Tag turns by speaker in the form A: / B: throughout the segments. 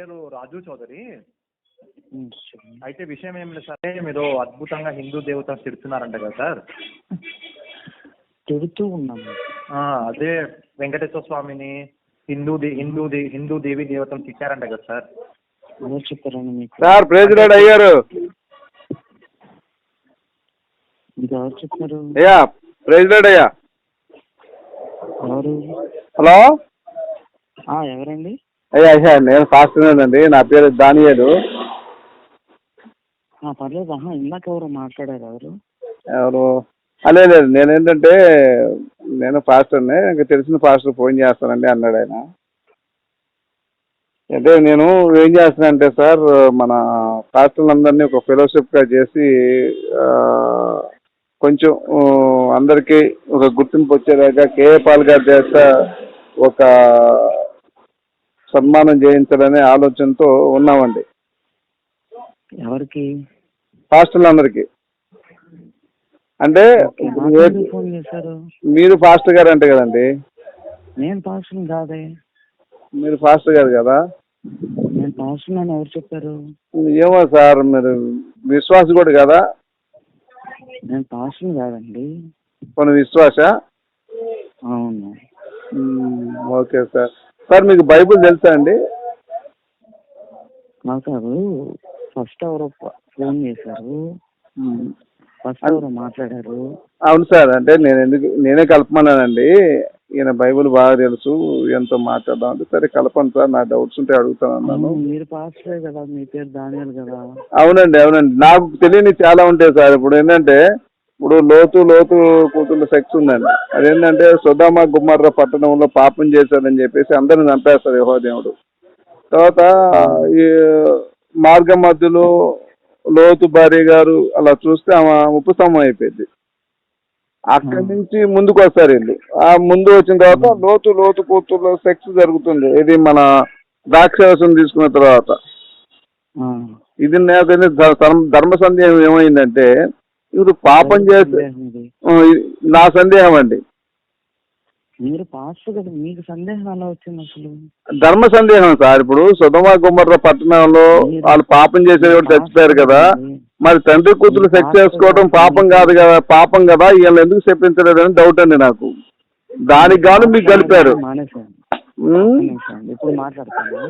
A: పేరు రాజు చౌదరి. అయితే విషయం ఏం లేదు సార్ మీరు అద్భుతంగా హిందూ దేవత తిడుతున్నారంట కదా సార్.
B: తిడుతూ ఉన్నాము
A: ఆ, అదే వెంకటేశ్వర స్వామిని హిందూ దే హిందూ హిందూ దేవి దేవతలు తిట్టారంట కదా సార్.
B: చెప్పారండి మీకు?
C: సార్ ప్రెసిడెంట్ అయ్యారు.
B: మీకు ఎవరు చెప్పారు?
C: అయ్యా ప్రెసిడెంట్ అయ్యా.
B: ఎవరు?
C: హలో?
B: ఆ, ఎవరండి?
C: అయ్యా అయ్యా నేను ఫాస్టర్ అండి నా పేరు దానియేలు.
B: పర్లేదు. ఆహా ఇందాక ఎవరు మాట్లాడారు ఎవరు?
C: ఎవరు? లేదు నేను ఏంటంటే నేను ఫాస్టర్ని. ఇంకా తెలిసిన ఫాస్టర్ ఫోన్ చేస్తానండి అన్నాడు ఆయన. అంటే నేను ఏం చేస్తానంటే సార్ మన ఫాస్టర్లందరినీ ఒక ఫెలోషిప్గా చేసి కొంచెం అందరికీ ఒక గుర్తింపు వచ్చేలాగా కేఏ పాల్ గారి చేత ఒక సన్మానం చేయించాలనే ఆలోచనతో ఉన్నామండి.
B: ఎవరికి?
C: ఫాస్టర్లందరికీ అంటే మీరు ఫాస్టర్ గారు అంటే కదండి.
B: నేను పాస్టర్ కాదే.
C: మీరు ఫాస్టర్ గారు కదా.
B: నేను పాస్టర్ అని ఎవరు చెప్పారు?
C: ఏమో సార్ మీరు విశ్వాస కూడా కదా.
B: నేను పాస్టర్ కాదండి.
C: కొన్ని విశ్వాస?
B: అవును.
C: Okay sir. సార్ మీకు బైబుల్ తెలుసా అండి?
B: కాదు ఫస్ట్ ఎవరో ప- ఫోన్ చేశారు. ఫస్ట్ ఎవరో మాట్లాడారు.
C: అవును సార్ అంటే నేను ఎందుకు నేనే కలపమన్నానండి. ఈయన బైబుల్ బాగా తెలుసు ఎంతో మాట్లాడదాం అంటే సరే కలపండి సార్ నా డౌట్స్ ఉంటే అడుగుతాను అన్నాను.
B: మీరు పాస్టరే కదా మీ పేరు దానియాలు కదా.
C: అవునండి అవునండి. నాకు తెలియని చాలా ఉంటాయి సార్. ఇప్పుడు ఏంటంటే ఇప్పుడు లోతు లోతు కూతుళ్ళ సెక్స్ ఉందండి. అదేంటంటే సుధామ గుమ్మర్ర పట్టణంలో పాపం చేశారని చెప్పేసి అందరిని చంపేస్తారు యహోదేవుడు తర్వాత ఈ మార్గ మధ్యలో లోతు భార్య గారు అలా చూస్తే ఆమె ఉపశమనం అయిపోయింది. అక్కడి నుంచి ముందుకు వస్తారు వీళ్ళు. ఆ ముందు వచ్చిన తర్వాత లోతు లోతు కూతుర్లో సెక్స్ జరుగుతుంది. ఇది మన ద్రాక్షరసం తీసుకున్న తర్వాత. ఇది నాకు ధర్మ ధర్మ సందేహం ఏమైందంటే ఇప్పుడు పాపం చేస్తే నా సందేహం అండి.
B: మీరు పాస్టర్ కదా మీకు సందేహం ఎలా వచ్చింది అసలు?
C: ధర్మ సందేహం సార్ ఇప్పుడు సుధమ గుమ్మర్ర పట్టణంలో వాళ్ళు పాపం చేసేవాడు చచ్చిపోయారు కదా. మరి తండ్రి కూతురు సెక్స్ చేసుకోవడం పాపం కాదు కదా పాపం కదా వీళ్ళు ఎందుకు చెప్పించలేదని డౌట్ అండి నాకు. దానికి గాను మీకు
B: మానేసాను ఇప్పుడు మాట్లాడతాను.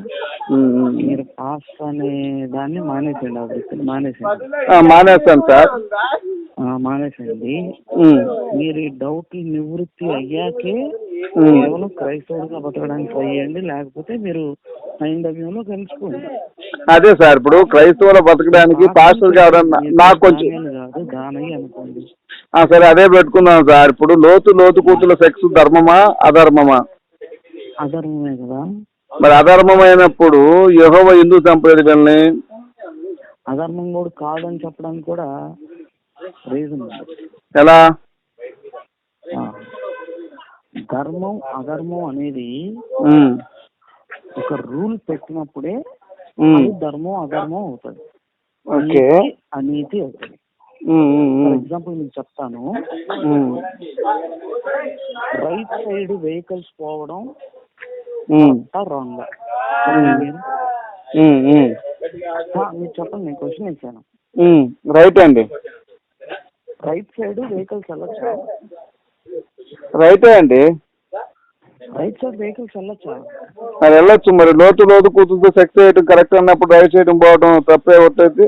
B: మీరు పాస్ అనే దాన్ని మానేసండి ఆ వృత్తిని మానేసండి
C: ఆ, మానేస్తాను సార్.
B: మానేసండి మీరు ఈ డౌట్ నివృత్తి అయ్యాకే. కేవలం క్రైస్తవుడిగా బతకడానికి ట్రై చేయండి లేకపోతే మీరు హైందవ్యంలో కలుసుకోండి
C: అదే సార్ ఇప్పుడు క్రైస్తవుల బతకడానికి పాస్టర్ గారు నాకు కొంచెం
B: కాదు దానయ్య అనుకోండి.
C: సరే అదే పెట్టుకుందాం సార్. ఇప్పుడు లోతు లోతు కూతుల సెక్స్ ధర్మమా అధర్మమా?
B: అధర్మమే కదా?
C: మరి అధర్మమైనప్పుడు యెహోవా ఎందుకు చంపలేదు వీళ్ళని
B: అధర్మం కూడా కాదని చెప్పడానికి కూడా రీజన్
C: ఎలా.
B: ధర్మం అధర్మం అనేది ఒక రూల్ పెట్టినప్పుడే ధర్మం అధర్మం అవుతుంది.
C: ఓకే.
B: అనీతి అవుతుంది. ఫర్ ఎగ్జాంపుల్ మీకు చెప్తాను. రైట్ సైడ్ వెహికల్స్ పోవడం రాంగ్ మీరు? చెప్పండి నేను క్వశ్చన్ ఇచ్చాను.
C: రైట్ అండి.
B: రైట్ సైడ్ వెహికల్స్ వెళ్ళొచ్చా?
C: రైటే అండి.
B: రైట్ సైడ్ వెహికల్స్ వెళ్ళొచ్చా?
C: మరి వెళ్ళొచ్చు మరి లోతు లోతు కూతురుతో సెక్స్ చేయడం కరెక్ట్ అన్నప్పుడు రైట్ చేయడం పోవడం తప్పే అవుతుంది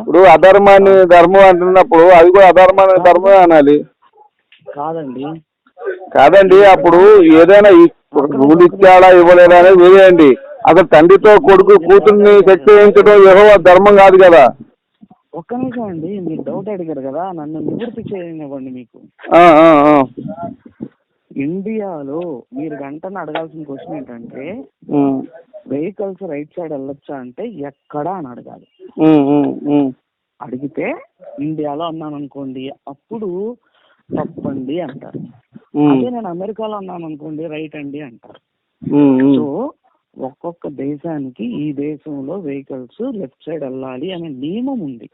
C: ఇప్పుడు అధర్మాన్ని ధర్మం అంటున్నప్పుడు అది కూడా అధర్మాన్ని ధర్మమే అనాలి.
B: కాదండి.
C: కాదండి అప్పుడు ఏదైనా రూల్ ఇచ్చాడా ఇవ్వలేదా అనేది వేరేయండి అసలు తండ్రితో కొడుకు కూతుర్ని సెక్స్ చేయించడం ఏవో ధర్మం కాదు కదా.
B: ఒక్క నిమిషం అండి మీరు డౌట్ అడిగారు కదా నన్ను నివృత్తి చేయనివ్వండి మీకు. ఇండియాలో మీరు వెంటనే అడగాల్సిన క్వశ్చన్ ఏంటంటే వెహికల్స్ రైట్ సైడ్ వెళ్ళొచ్చా అంటే ఎక్కడా అని అడగాలి. అడిగితే ఇండియాలో అన్నాను అనుకోండి అప్పుడు తప్పండి అంటారు. అదే నేను అమెరికాలో అన్నాను అనుకోండి రైట్ అండి అంటారు. సో ఒక్కొక్క దేశానికి ఈ దేశంలో వెహికల్స్ లెఫ్ట్ సైడ్ వెళ్ళాలి అనే నియమం ఉంది.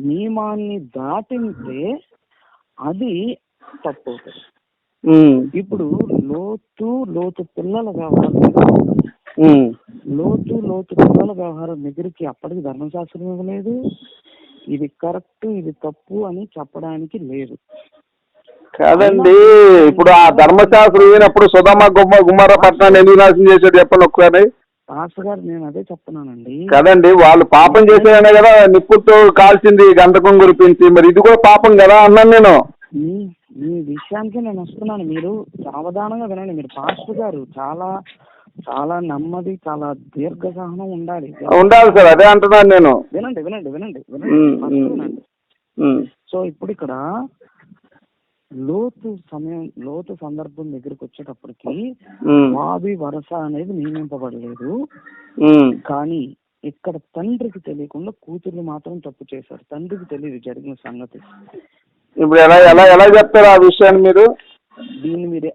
B: నియమాన్ని దాటితే అది తప్పు అవుతుంది ఇప్పుడు లోతు లోతు పిల్లలు
C: ఉమ్.
B: లోతు లోతు పిల్లల వ్యవహారం దగ్గరికి అప్పటికి ధర్మశాస్త్రం ఇవ్వలేదు. ఇది కరెక్ట్ ఇది తప్పు అని చెప్పడానికి లేదు.
C: కాదండి ఇప్పుడు ఆ ధర్మశాస్త్రం ఈయనప్పుడు సుధమ గుమ్మ గుమ్మర పట్టణాన్ని ఎందుకు నాశనం చేశాడు చెప్పండి ఒకసారి
B: పాస్టర్ గారు నేను అదే చెప్తున్నానండి.
C: కదండి వాళ్ళు పాపం చేశారనే కదా నిప్పులతో కాల్చింది గంధకం గురిపించి మరి ఇది కూడా పాపం కదా అన్నాను నేను.
B: మీ మీ విషయానికి నేను వస్తున్నాను. మీరు సావధానంగా వినండి. మీరు పాస్టర్ గారు చాలా చాలా నెమ్మది చాలా దీర్ఘ సహనం ఉండాలి.
C: ఉండాలి సార్ అదే అంటున్నాను నేను.
B: వినండి వినండి వినండి వినండి. సో ఇప్పుడు ఇక్కడ లోతు సమయం లోతు సందర్భం దగ్గరికి వచ్చేటప్పటికి
C: ఉమ్,
B: వావి వరస అనేది నియమింపబడలేదు. కానీ ఇక్కడ తండ్రికి తెలియకుండా కూతుర్లు మాత్రం తప్పు చేశారు. తండ్రికి తెలియదు జరిగిన సంగతి.
C: ఇప్పుడు ఎలా ఎలా ఎలా చెప్తారు ఆ విషయాన్ని మీరు?
B: దీన్ని మీరే?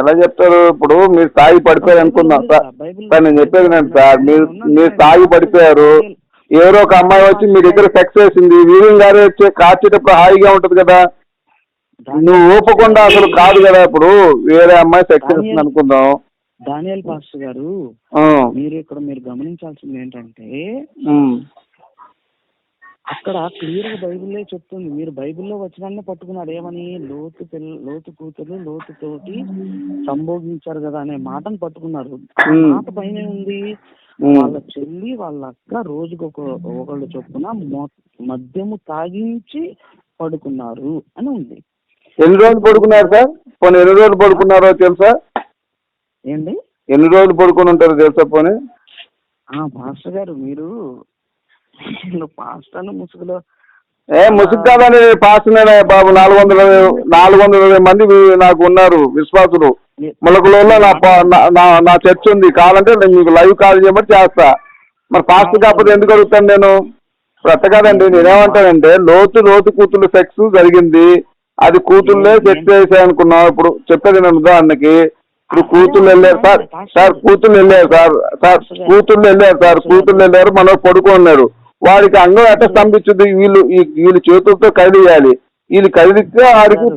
C: ఎలా చెప్తారు? ఇప్పుడు మీరు తాగి పడిపోయారు అనుకుందాం. సార్ నేను చెప్పేది నేను సార్? మీరు మీరు తాగి పడిపోయారు. ఎవరో ఒక అమ్మాయి వచ్చి మీ దగ్గర సెక్స్ చేసింది. వీరిని గారు వచ్చి కాచేటప్పుడు హాయిగా ఉంటది కదా. నువ్వు ఊపకుండా అసలు కాదు కదా ఇప్పుడు. వేరే అమ్మాయి సెక్స్ చేస్తుంది అనుకుందాం.
B: దానియల్ పాస్టర్ గారు మీరు ఇక్కడ మీరు గమనించాల్సింది ఏంటంటే అక్కడ క్లియర్గా బైబిల్లో చెప్తుంది. మీరు బైబిల్లో వచనాన్ని పట్టుకున్నారు. ఏమని? లోతు పిల్ల లోతు కూతురు లోతు తోటి సంభోగించారు కదా అనే మాటను పట్టుకున్నారు. మాట పైన ఉంది. వాళ్ళ చెల్లి వాళ్ళ అక్క రోజుకు ఒక ఒకళ్ళు చొప్పున మద్యము తాగించి పడుకున్నారు అని ఉంది.
C: ఎన్ని రోజులు పడుకున్నారు సార్? పోనీ ఎన్ని రోజులు పడుకున్నారో తెలుసా?
B: ఏంటి?
C: ఎన్ని రోజులు పడుకుని ఉంటారో తెలుసా పోనీ?
B: పాస్టర్ గారు మీరు పాస్టర్ ముసుగులో
C: ఏ ముసుగు కాదని పాస్ బాబు నాలుగు వందల నాలుగు వందల ఇరవై మంది నాకు ఉన్నారు విశ్వాసులు. ములకలలో నా నా- చర్చ్ ఉంది. కావాలంటే నేను మీకు లైవ్ కాల్ చేయమని చేస్తా. మరి ఫాస్ట్ కాకపోతే ఎందుకు అడుగుతాను నేను? ఇప్పుడు అట్ట కాదండి నేనేమంటానంటే లోతు లోతు కూతురు సెక్స్ జరిగింది. అది కూతుళ్ళే సెక్స్ చేసాయి అనుకున్నాం ఇప్పుడు. చెప్పేది నేను ఉదాహరణకి ఇప్పుడు కూతుళ్ళు వెళ్ళారు సార్. సార్ కూతుళ్ళు వెళ్ళారు సార్. సార్ కూతుళ్ళు వెళ్ళారు సార్. కూతుళ్ళు వెళ్ళారు. మనం పడుకున్నారు వాడికి అంగం ఎట్ట స్తంభించుద్ది? వీళ్ళు వీళ్ళు చేతులతో కదిలియాలి వీళ్ళు కదిలిస్తే వాడికి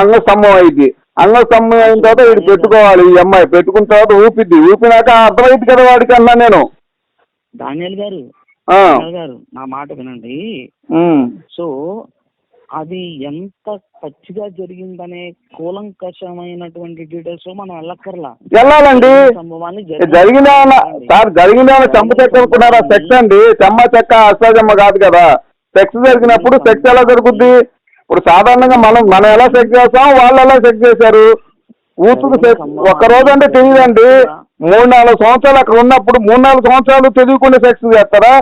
C: అంగ స్తంభం అయింది అంగ స్తంభం అయిన తర్వాత వీడు పెట్టుకోవాలి. ఈ అమ్మాయి పెట్టుకున్న తర్వాత ఊపిద్ది. ఊపినాక అర్థమైంది కదా వాడికి అన్నా నేను.
B: దానియల్ గారు నా మాట వినండి. సో అది ఎంత పచ్చిగా జరిగిందనే కూలంకషమైనటువంటి డీటెయిల్స్ మనం వెళ్ళక్కర్లా.
C: వెళ్ళాలండి. జరిగిన సార్ జరిగిన చెమ్మ చెక్క అనుకున్నారా? సెక్స్ అండి. చెమ్మ చెక్క అష్టాజమ్మ కాదు కదా. సెక్స్ జరిగినప్పుడు సెక్స్ ఎలా జరుగుద్ది? ఇప్పుడు సాధారణంగా మనం మనం ఎలా సెక్స్ చేస్తాం? వాళ్ళు ఎలా సెక్స్ చేశారు? సెక్స్ ఒక్క రోజు అంటే తెలియదండి. మూడు నాలుగు సంవత్సరాలు అక్కడ ఉన్నప్పుడు మూడు నాలుగు సంవత్సరాలు తెలియకుండా సెక్స్ చేస్తారా?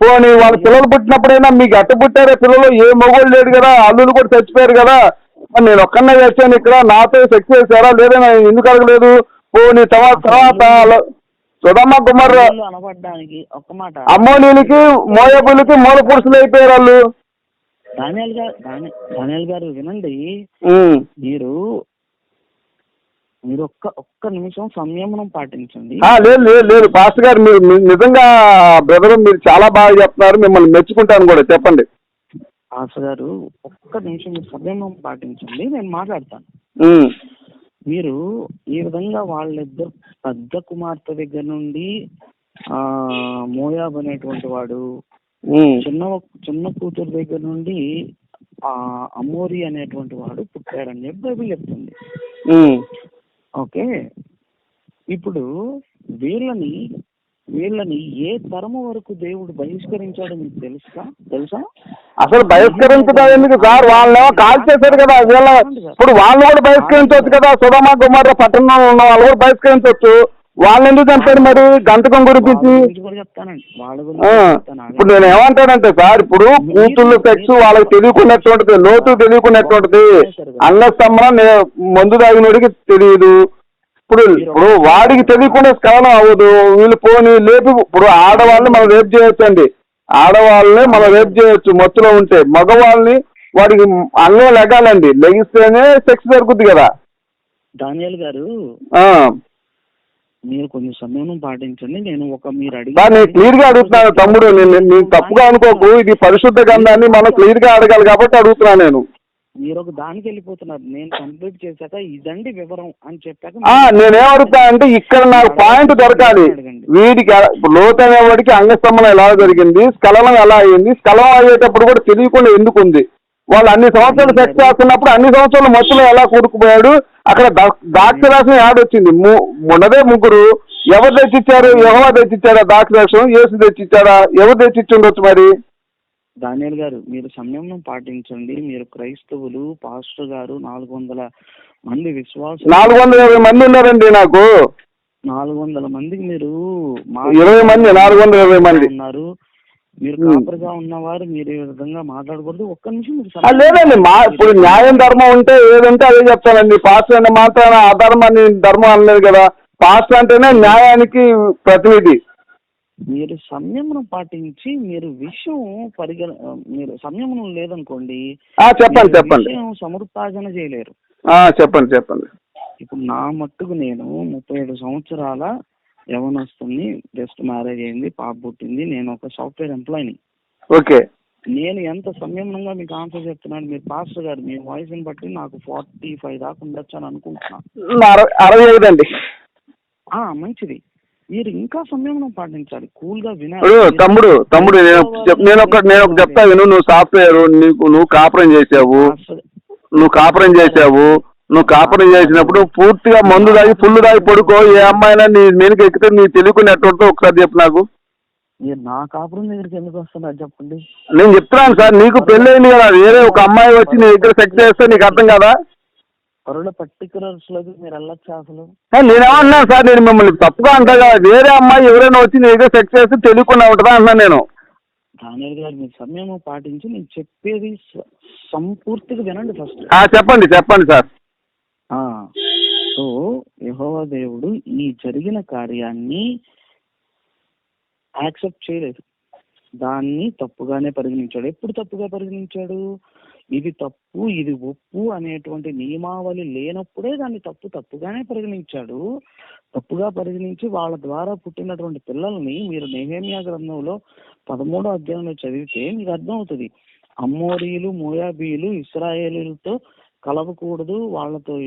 C: పోనీ వాళ్ళ పిల్లలు పుట్టినప్పుడైనా మీకు అట్ట పుట్టారే పిల్లలు ఏ మొగోళ్ళు లేడు కదా అల్లులు కూడా చచ్చిపోయారు కదా. మరి నేను ఒక్కనే చేశాను ఇక్కడ నాతో సెక్స్ చేశారా లేదా నేను ఎందుకు అడగలేదు? పోనీ తర్వాత తర్వాత సుధమ్మ కుమార్ అమ్మోలీలకి మోయబులకి మూల పురుషులు అయిపోయారు వాళ్ళు.
B: దానియాల్ గారు దాని దానియాల్ గారు వినండి. మీరు మీరు ఒక్క ఒక్క నిమిషం సంయమనం పాటించండి.
C: లేదు లేదు లేదు. పాస్టర్ గారు మీరు నిజంగా బ్రదర్ మీరు చాలా బాగా చెప్తున్నారు. మిమ్మల్ని మెచ్చుకుంటాను కూడా. చెప్పండి.
B: ఆశ గారు ఒక్క నిమిషం మీరు సంయమనం పాటించండి. నేను మాట్లాడతాను. మీరు ఈ విధంగా వాళ్ళిద్దరు పెద్ద కుమార్తె దగ్గర నుండి ఆ మోయాబ్ అనేటువంటి వాడు. చిన్న చిన్న కూతురు దగ్గర నుండి ఆ అమోరి అనేటువంటి వాడు పుట్టాడని చెప్పి బైబిల్ చెప్తుంది. ఓకే. ఇప్పుడు వీళ్ళని వీళ్ళని ఏ తరము వరకు దేవుడు బహిష్కరించాడో మీకు తెలుసా? తెలుసా?
C: అసలు బహిష్కరించడం ఎందుకు సార్? వాళ్ళేమో కాల్ చేశారు కదా వీళ్ళ ఇప్పుడు వాళ్ళు కూడా బహిష్కరించవచ్చు కదా. సుధమ కుమార్ పట్టణంలో ఉన్న వాళ్ళు కూడా బహిష్కరించవచ్చు. వాళ్ళు ఎందుకు చంపారు మరి?
B: వాళ్ళ
C: గురించి ఇప్పుడు నేను ఏమంటానంటే సార్ ఇప్పుడు కూతుళ్ళు సెక్స్ వాళ్ళకి తెలియకున్నటువంటిది లోతు తెలియకున్నటువంటిది అంగస్తంభన నే- మందు తాగినోడికి తెలియదు. ఇప్పుడు ఇప్పుడు వాడికి తెలియకుండా స్ఖలనం అవ్వదు. వీళ్ళు పోని లేపి ఇప్పుడు ఆడవాళ్ళని మనం రేపు చేయొచ్చండి. ఆడవాళ్ళని మనం రేపు చేయొచ్చు మత్తులో ఉంటే. మగవాళ్ళని వాడికి అంగం లెగాలండి. లెగిస్తేనే సెక్స్ జరుగుద్ది కదా.
B: దానియాల్ గారు. మీరు కొంచెం సమయం పాటించండి. నేను ఒక మీరు అడిగి
C: నేను క్లియర్గా అడుగుతున్నాను తమ్ముడు. నేను నేను తప్పుగా అనుకోకు. ఇది పరిశుద్ధ గంధాన్ని మనం క్లియర్గా అడగాలి కాబట్టి అడుగుతున్నాను నేను.
B: మీరు ఒక దానికి వెళ్ళిపోతున్నారు. నేను కంప్లీట్ చేశాక ఇదండి వివరం అని చెప్పాక
C: ఆ, నేనేమడుగుతా అంటే ఇక్కడ నాకు పాయింట్ దొరకాలి. వీడికి ఎలా- ఇప్పుడు లోతు అనేవాడికి అంగస్తంభన ఎలా జరిగింది? స్ఖలనం ఎలా అయింది? స్ఖలనం అయ్యేటప్పుడు కూడా తెలియకుండా ఎందుకు ఉంది వాళ్ళు అన్ని సంవత్సరాలు సెక్స్ చేస్తున్నప్పుడు అన్ని సంవత్సరాలు మత్తులో ఎలా కూరుకుపోయాడు? అక్కడ దా- దాక్షరాశం యాడ్ వచ్చింది. ము- ఉన్నదే ముగ్గురు ఎవరు తెచ్చిచ్చారు? యెహోవా తెచ్చిచ్చారా దాక్షరాశం యేసు తెచ్చిచ్చారా ఎవరు తెచ్చిచ్చుండొచ్చు మరి?
B: దానియల్ గారు మీరు సంయమనం పాటించండి. మీరు క్రైస్తవులు పాస్టర్ గారు నాలుగు వందల మంది విశ్వాసం
C: నాలుగు వందల ఇరవై మంది ఉన్నారండి నాకు.
B: నాలుగు వందల మందికి మీరు
C: ఇరవై మంది, నాలుగు వందల ఇరవై మంది.
B: ఉన్నారు. మీరు. కాపరిగా ఉన్నవారు మీరు ఈ విధంగా మాట్లాడకూడదు. ఒక్క నిమిషం మీరు
C: లేదండి మా ఇప్పుడు న్యాయం ధర్మం ఉంటే ఏదంటే అదే చెప్తానండి. పాస్టర్ అంటే మాత్రాన అధర్మాన్ని ధర్మం అనలేదు కదా. పాస్టర్ అంటేనే న్యాయానికి ప్రతినిధి.
B: మీరు సంయమనం పాటించి మీరు విషయం పరిగణ మీరు సంయమనం లేదనుకోండి
C: చెప్పండి చెప్పండి.
B: విషయం సమృద్ధార్జన చేయలేరు.
C: ఆ, చెప్పండి చెప్పండి.
B: ఇప్పుడు నా మట్టుకు నేను ముప్పై ఏడు సంవత్సరాల యవనస్తుని జస్ట్ మ్యారేజ్ అయింది పాప పుట్టింది నేను ఒక సాఫ్ట్వేర్ ఎంప్లాయీని
C: ఓకే.
B: నేను ఎంత సంయమనంగా మీకు ఆన్సర్ చెప్తున్నాను? మీరు పాస్టర్ గారు మీ వాయిస్ని బట్టి నాకు ఫార్టీ ఫైవ్ దాకా ఉండొచ్చు అని అనుకుంటున్నా.
C: అరవై అరవై ఐదు అండి
B: ఆ, మంచిది. మీరు ఇంకా సంయమనం పాటించాలి.
C: కూల్గా
B: వినాలి
C: తమ్ముడు తమ్ముడు నేను ఒక నేను ఒక చెప్తా విను. నువ్వు సాఫ్ట్వేర్ నీకు నువ్వు కాపురం చేసావు. నువ్వు కాపురం చేసావు. నువ్వు కాపురం చేసినప్పుడు పూర్తిగా మందు తాగి ఫుల్ తాగి పడుకో. ఏ అమ్మాయినా నీ మీదకి ఎక్కితే నీ తెలియకుండా ఎట్టుంటో ఒకసారి చెప్పు నాకు.
B: నా కాపురం దగ్గరికి ఎందుకు వస్తున్నారు? చెప్పండి.
C: నేను చెప్తున్నాను సార్ నీకు పెళ్ళైంది కదా. వేరే ఒక అమ్మాయి వచ్చి నీ దగ్గర సెక్స్ చేస్తే నీకు అర్థం కదా?
B: పరుల పర్టికులర్స్లోకి మీరు వెళ్ళొచ్చా అసలు?
C: ఏ, నేనేమన్నాను సార్ నేను మిమ్మల్ని తప్పుగా అంటా కదా. వేరే అమ్మాయి ఎవరైనా వచ్చి నీ దగ్గర సెక్స్ చేస్తే తెలియకుండా ఉంటుందా అంటున్నాను నేను.
B: దానియల్ గారు మీరు సమయం పాటించి నేను చెప్పేది సంపూర్తిగా వినండి ఫస్ట్.
C: చెప్పండి చెప్పండి సార్.
B: యహోవా దేవుడు ఈ జరిగిన కార్యాన్ని యాక్సెప్ట్ చేయలేదు. దాన్ని తప్పుగానే పరిగణించాడు. ఎప్పుడు తప్పుగా పరిగణించాడు? ఇది తప్పు ఇది ఒప్పు అనేటువంటి నియమావళి లేనప్పుడే దాన్ని తప్పు తప్పుగానే పరిగణించాడు. తప్పుగా పరిగణించి వాళ్ళ ద్వారా పుట్టినటువంటి పిల్లల్ని మీరు నేహేమియా గ్రంథంలో పదమూడో అధ్యాయంలో చదివితే మీకు అర్థమవుతుంది. అమ్మోరీలు మోయాబీలు ఇస్రాయేలీలతో కలవకూడదు వాళ్ళతో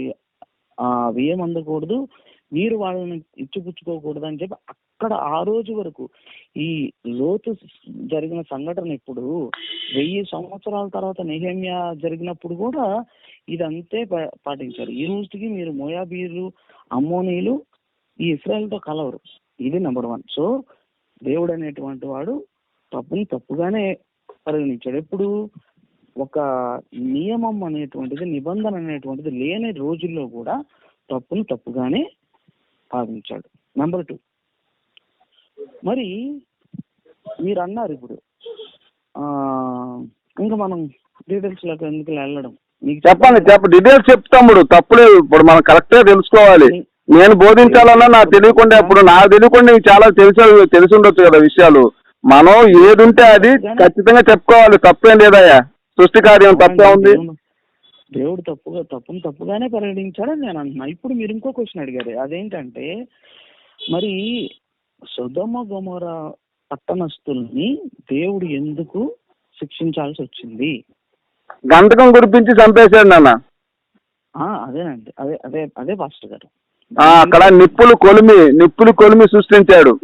B: ఆ వ్యయం అందకూడదు మీరు వాళ్ళని ఇచ్చిపుచ్చుకోకూడదు అని చెప్పి అక్కడ ఆ రోజు వరకు ఈ లోతు జరిగిన సంఘటన ఇప్పుడు వెయ్యి సంవత్సరాల తర్వాత నిహేమ్య జరిగినప్పుడు కూడా ఇదంతే పాటించారు. ఈ రోజుకి మీరు మోయాబీలు అమ్మోనీలు ఈ ఇస్రాయల్తో కలవరు. ఇది నెంబర్ వన్ సో దేవుడు అనేటువంటి వాడు తప్పుని తప్పుగానే పరిగణించాడు. ఎప్పుడు? ఒక నియమం అనేటువంటిది నిబంధన అనేటువంటిది లేని రోజుల్లో కూడా తప్పును తప్పుగానే భావించాడు నెంబర్ టూ మరి మీరు అన్నారు ఇప్పుడు ఇంకా మనం డీటెయిల్స్లోకి ఎందుకు వెళ్ళడం? మీకు
C: చెప్పండి చెప్ప డీటెయిల్స్ చెప్తాముడు తప్పులేదు ఇప్పుడు మనం కరెక్ట్గా తెలుసుకోవాలి. నేను బోధించాలన్నా నాకు తెలియకుండా ఇప్పుడు నాకు తెలియకుండా నీకు చాలా తెలిసి తెలిసి ఉండొచ్చు కదా విషయాలు. మనం ఏది ఉంటే అది ఖచ్చితంగా చెప్పుకోవాలి. తప్పేం లేదయ్యా. సృష్టి కార్యం తప్పే ఉంది.
B: దేవుడు- తప్పుగా తప్పును తప్పుగానే పరిగణించాడని నేను అంటున్నా. ఇప్పుడు మీరు ఇంకో క్వశ్చన్ అడిగారు. అదేంటంటే మరి సుధమ గొమర పట్టణస్తుల్ని దేవుడు ఎందుకు శిక్షించాల్సి వచ్చింది?
C: గంటకం కురిపించి చంపేశాడు నాన్న.
B: అదేనండి. అదే అదే అదే పాస్టర్ గారు.
C: అక్కడ నిప్పులు కొలిమి నిప్పులు కొలిమి సృష్టించాడు.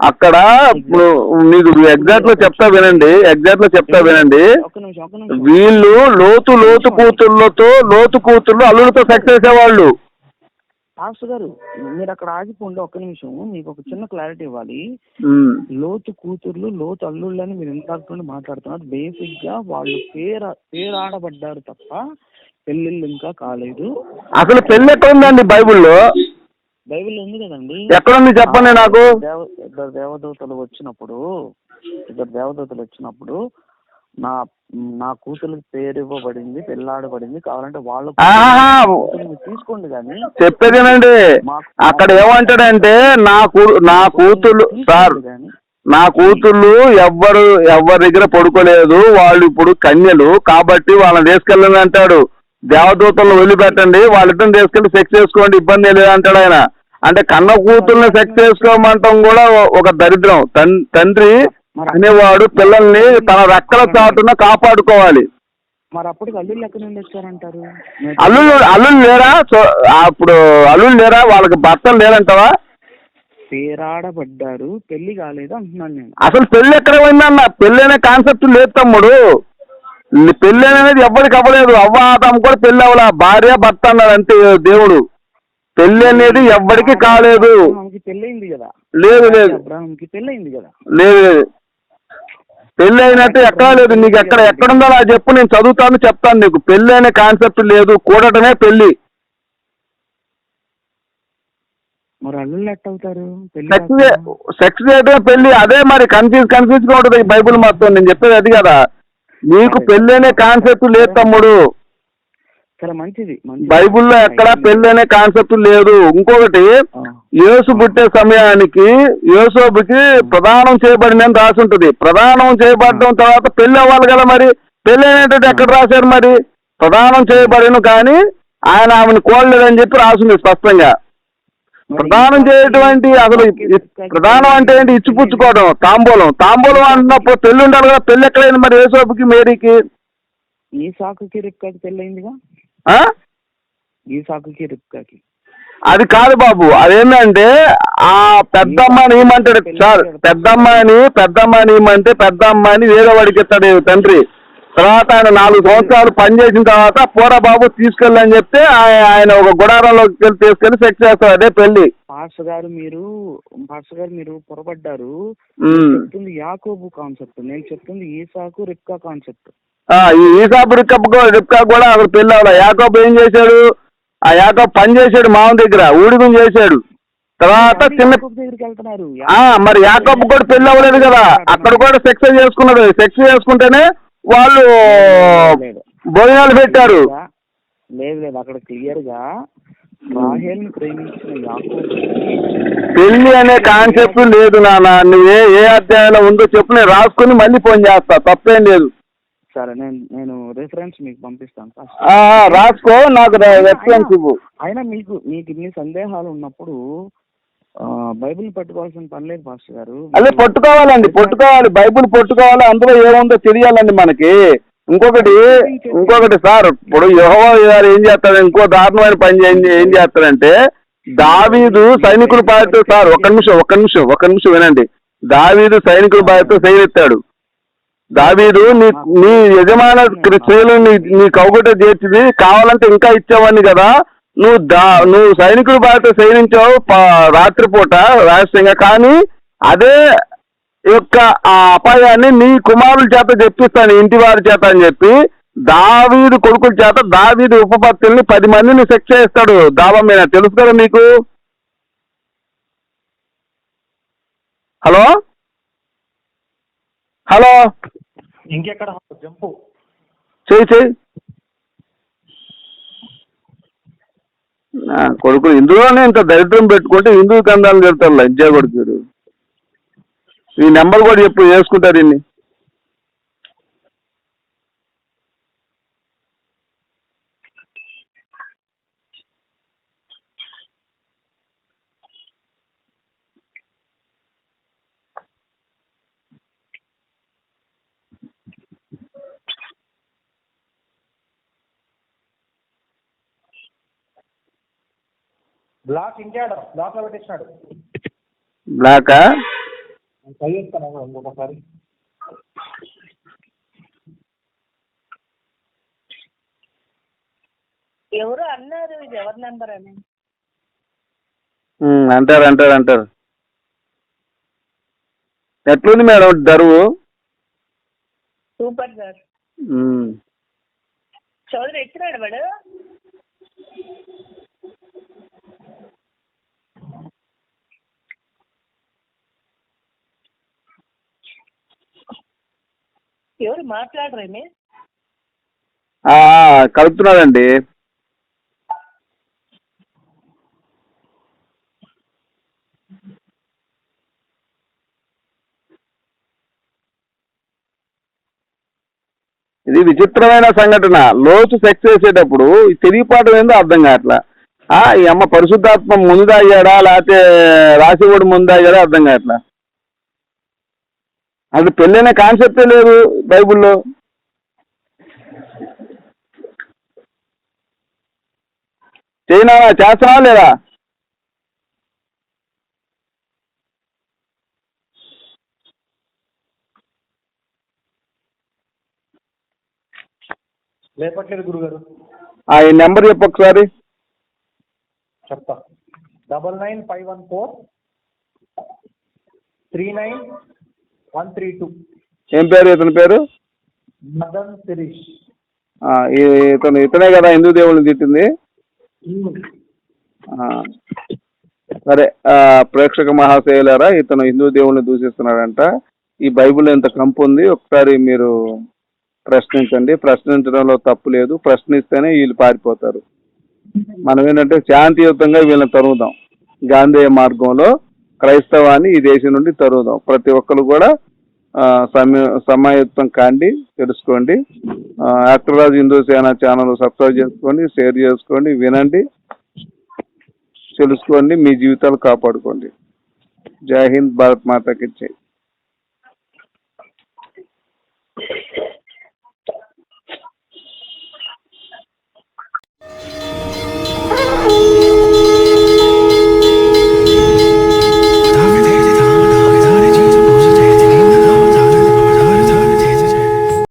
C: అక్కడ ఇప్పుడు మీకు ఎగ్జాక్ట్లో చెప్తా వినండి ఎగ్జాక్ట్లో చెప్తా వినండి. వీళ్ళు లోతు లోతు కూతుర్లతో లోతు కూతుర్లు అల్లులతో సెక్స్ చేసేవాళ్ళు.
B: పాస్టర్ గారు మీరు అక్కడ ఆగిపోండి ఒక్క నిమిషం. మీకు ఒక చిన్న క్లారిటీ ఇవ్వాలి. లోతు కూతుర్లు లోతు అల్లుళ్ళు అని మీరు ఇంతకు నుండి మాట్లాడుతున్నారు. బేసిక్గా వాళ్ళు పేరు పేరాడబడ్డారు తప్ప పెళ్ళిళ్ళు ఇంకా కాలేదు.
C: అసలు పెళ్ళి ఎక్కడ ఉందండి బైబిల్లో?
B: బైబిల్ ఉంది కదండి.
C: ఎక్కడుంది చెప్పండి నాకు.
B: ఇద్దరు దేవదూతలు వచ్చినప్పుడు ఇద్దరు దేవదూతలు వచ్చినప్పుడు నా నా కూతురికి పేరు ఇవ్వబడింది పెళ్ళాడబడింది కావాలంటే వాళ్ళ తీసుకోండి కానీ
C: చెప్పేదేనండి అక్కడ ఏమంటాడంటే నా కూ నా కూతుర్లు సార్ నా కూతుళ్ళు ఎవ్వరు ఎవరి దగ్గర పడుకోలేదు. వాళ్ళు ఇప్పుడు కన్యలు కాబట్టి వాళ్ళని తీసుకెళ్ళండి అంటాడు. దేవదూతలను వదిలిపెట్టండి. వాళ్ళిద్దరిని తీసుకెళ్ళి సెక్స్ చేసుకోండి. ఇబ్బంది లేదు అంటాడు ఆయన. అంటే కన్న కూతుర్ని సెక్స్ చేసుకోమంటాం కూడా ఒక దరిద్రం. తండ్రి అనేవాడు పిల్లల్ని తన రెక్కల చాటున కాపాడుకోవాలి.
B: మరి అప్పటికి అల్లుళ్ళు ఎక్కడి నుండి వచ్చారంటారు
C: అల్లుళ్ళు అల్లుళ్ళు లేరా? అప్పుడు అల్లుళ్ళు లేరా? వాళ్ళకి భర్తలు లేరంటావా?
B: పేరాడబడ్డారు. పెళ్ళి కాలేదు అంటున్నాను నేను.
C: అసలు పెళ్ళి ఎక్కడ పోయిందన్న? పెళ్ళి అనే కాన్సెప్ట్ లేదు తమ్ముడు. పెళ్ళి అనేది ఎవరికి అవ్వలేదు. అవ్వ తమ్ము కూడా పెళ్ళి అవ్వలా. భార్య భర్త అన్నాడు అంతే దేవుడు. పెళ్ళి అనేది ఎవ్వరికి కాలేదు.
B: అబ్రహాంకి పెళ్ళయింది కదా.
C: లేదు లేదు.
B: అబ్రహాంకి పెళ్ళయింది కదా.
C: లేదు లేదు. పెళ్ళి అయినట్టు ఎక్కడా లేదు. నీకు ఎక్కడ ఎక్కడుందో అలా చెప్పు నేను చదువుతాను చెప్తాను నీకు. పెళ్ళి అనే కాన్సెప్ట్ లేదు. కూడటమే పెళ్ళి
B: మరి అల్లుళ్ళు ఎట్ట అవుతారు పెళ్ళి
C: సెక్స్ చేయడమే పెళ్ళి అదే మరి కన్ఫ్యూజ్ కన్ఫ్యూజ్గా ఉంటుంది బైబుల్ మొత్తం నేను చెప్పేది అది కదా. నీకు పెళ్ళి అనే కాన్సెప్ట్ లేదు తమ్ముడు.
B: చాలా మంచిది.
C: బైబిల్లో ఎక్కడా పెళ్ళి అనే కాన్సెప్ట్ లేదు. ఇంకొకటి. యేసు పుట్టే సమయానికి యేసోబుకి ప్రదానం చేయబడిందని రాసి ఉంటుంది ప్రదానం చేయబడడం తర్వాత పెళ్ళి అవ్వాలి కదా మరి. పెళ్ళి అనేటువంటి ఎక్కడ రాశారు మరి? ప్రదానం చేయబడిన కానీ ఆయన ఆమెను కోడలేదని చెప్పి రాసింది స్పష్టంగా.
B: మరి
C: ప్రదానం చేయటువంటి అసలు ప్రదానం అంటే ఏంటి? ఇచ్చిపుచ్చుకోవడం తాంబూలం. తాంబూలం అంటున్నప్పుడు పెళ్ళి ఉండాలి కదా. పెళ్ళి ఎక్కడైంది మరి యేసోబుకి మేరీకి?
B: ఈ సాకుకి పెళ్ళయిందిగా?
C: ఆ?
B: ఈ సాకుకి రిప్కాకి
C: అది కాదు బాబు అదేంటంటే ఆ పెద్దమ్మని ఏమంటాడు? సార్ పెద్దమ్మని పెద్దమ్మని ఏమంటే పెద్ద అమ్మాయిని వేరే వాడికి ఇస్తాడు తండ్రి. తర్వాత ఆయన నాలుగు సంవత్సరాలు పనిచేసిన తర్వాత పోరా బాబు తీసుకెళ్ళని చెప్తే ఆయ- ఆయన ఒక గుడారంలోకి వెళ్ళి తీసుకెళ్ళి సెక్స్ చేస్తాడు అదే పెళ్ళి.
B: పాస్టర్ గారు మీరు పాస్టర్ గారు మీరు పొరపడ్డారు. చెప్తుంది యాకోబు కాన్సెప్ట్. నేను చెప్తుంది ఈసాకు రిప్కా కాన్సెప్ట్.
C: ఈసాపు రిక్కప్ రిప్కా కూడా అక్కడ పెళ్ళి అవ్వలే. యాకోబ్ ఏం చేశాడు? ఆ యాకోబ్ పని చేశాడు మామ దగ్గర ఊడిగం చేశాడు. తర్వాత చిన్న మరి యాకబ్ కూడా పెళ్ళి అవ్వలేదు కదా. అక్కడ కూడా సెక్స్ చేసుకున్నాడు. సెక్స్ చేసుకుంటేనే వాళ్ళు. భోజనాలు పెట్టారు.
B: లేదు లేదు అక్కడ క్లియర్గా రాహేల్ని ప్రేమించిన యాకోబు
C: పెళ్ళి అనే కాన్సెప్ట్ లేదు నాన్న. నువ్వు ఏ ఏ అధ్యాయంలో ఉందో చెప్పు నేను రాసుకుని మళ్ళీ ఫోన్ చేస్తా. తప్పేం లేదు.
B: సరే నేను నేను రిఫరెన్స్ మీకు పంపిస్తాను
C: రాసుకో నాకు రెఫరెన్స్ ఇవ్వు.
B: అయినా మీకు మీకు ఇన్ని సందేహాలు ఉన్నప్పుడు బైబిల్ పట్టుకోవాల్సిన పని లేదు పాస్టర్ గారు.
C: అదే పట్టుకోవాలండి పట్టుకోవాలి బైబుల్ పట్టుకోవాలి అందులో ఏముందో తెలియాలండి మనకి. ఇంకొకటి ఇంకొకటి సార్ ఇప్పుడు యెహోవా గారు ఏం చేస్తాడు ఇంకో దారుణమైన పని చేయ- ఏం చేస్తాడంటే దావీదు సైనికుల బాధ్యత సార్ ఒక్క నిమిషం ఒక్క నిమిషం ఒక్క నిమిషం వినండి. దావీదు సైనికుల బాధ్యత సైనెత్తాడు. దావీదు నీ నీ యజమాన స్త్రీలు నీ నీ కౌగుట చేర్చింది కావాలంటే ఇంకా ఇచ్చేవాడిని కదా. నువ్వు దా నువ్వు సైనికుల బాధ్యత సైనించావు రాత్రిపూట రహస్యంగా. కానీ అదే యొక్క ఆ అపాయాన్ని నీ కుమారుల చేత చెప్పిస్తాను ఇంటి వారి చేత అని చెప్పి దావీదు కొడుకుల చేత దావీదు ఉపపత్తుల్ని పది మందిని శిక్ష చేస్తాడు. దావా మీద తెలుసు కదా మీకు? హలో? హలో?
A: ఇంకెక్కడ జంపు.
C: చెయ్యి చెయ్యి నా కొడుకు ఇందులోనే ఇంత దరిద్రం పెట్టుకుంటే హిందూ కందాలు కడతారు లజ్జా కొడుకు ఈ నెంబర్ కూడా చెప్పు వేసుకుంటారు ఇన్ని?
A: బ్లాక్ ఇంకాడ బ్లాక్లో పెట్టేసినాడు
C: బ్లాకా
A: ట్రై చేస్తాను ఇంకొకసారి.
D: ఎవరు అన్నారు? ఇది ఎవరి నెంబర్ అని?
C: అంటారు అంటారు అంటారు. ఎట్లుంది మేడం దరువు?
D: Super sir. చౌదరి ఎక్కినాడు వాడు ఎవరు మాట్లాడరేమి?
C: ఆ, కలుపుతున్నాడండి ఇది విచిత్రమైన సంఘటన. లోతు సెక్స్ చేసేటప్పుడు తెలియపాటం ఏందో అర్థం కావట్లా. ఈ అమ్మ పరిశుద్ధాత్మ ముందు తాగాడా లేకపోతే రాసివాడు ముందు తాగాడా అర్థం కావట్లా. అది పెళ్ళైన కాన్సెప్టే లేదు బైబుల్లో. చైనా చేస్తున్నావా లేదా?
A: గురుగారు.
C: ఆ ఈ నెంబర్ చెప్పు ఒకసారి.
A: చెప్తా. Double nine five one four three nine one three two.
C: ఏం పేరు ఇతని పేరు?
A: మదన్ శిరీష్.
C: ఇతను ఇతనే కదా హిందూ దేవుళ్ళని తిట్టింది? సరే ప్రేక్షక మహాశయులారా ఇతను హిందూ దేవుళ్ళని దూషిస్తున్నాడంట. ఈ బైబిల్ ఎంత కంపు ఉంది ఒకసారి మీరు ప్రశ్నించండి. ప్రశ్నించడంలో తప్పు లేదు ప్రశ్నిస్తేనే వీళ్ళు పారిపోతారు. మనం ఏంటంటే శాంతియుతంగా వీళ్ళని తరుగుదాం గాంధేయ మార్గంలో క్రైస్తవాన్ని ఈ దేశం నుండి తరుగుదాం. ప్రతి ఒక్కరు కూడా ఆ, కాండి తెలుసుకోండి. ఆ, హిందూ సేన ఛానల్ సబ్స్క్రైబ్ చేసుకోండి షేర్ చేసుకోండి వినండి తెలుసుకోండి మీ జీవితాలు కాపాడుకోండి. జై హింద్ భారత్ మాతకి జై.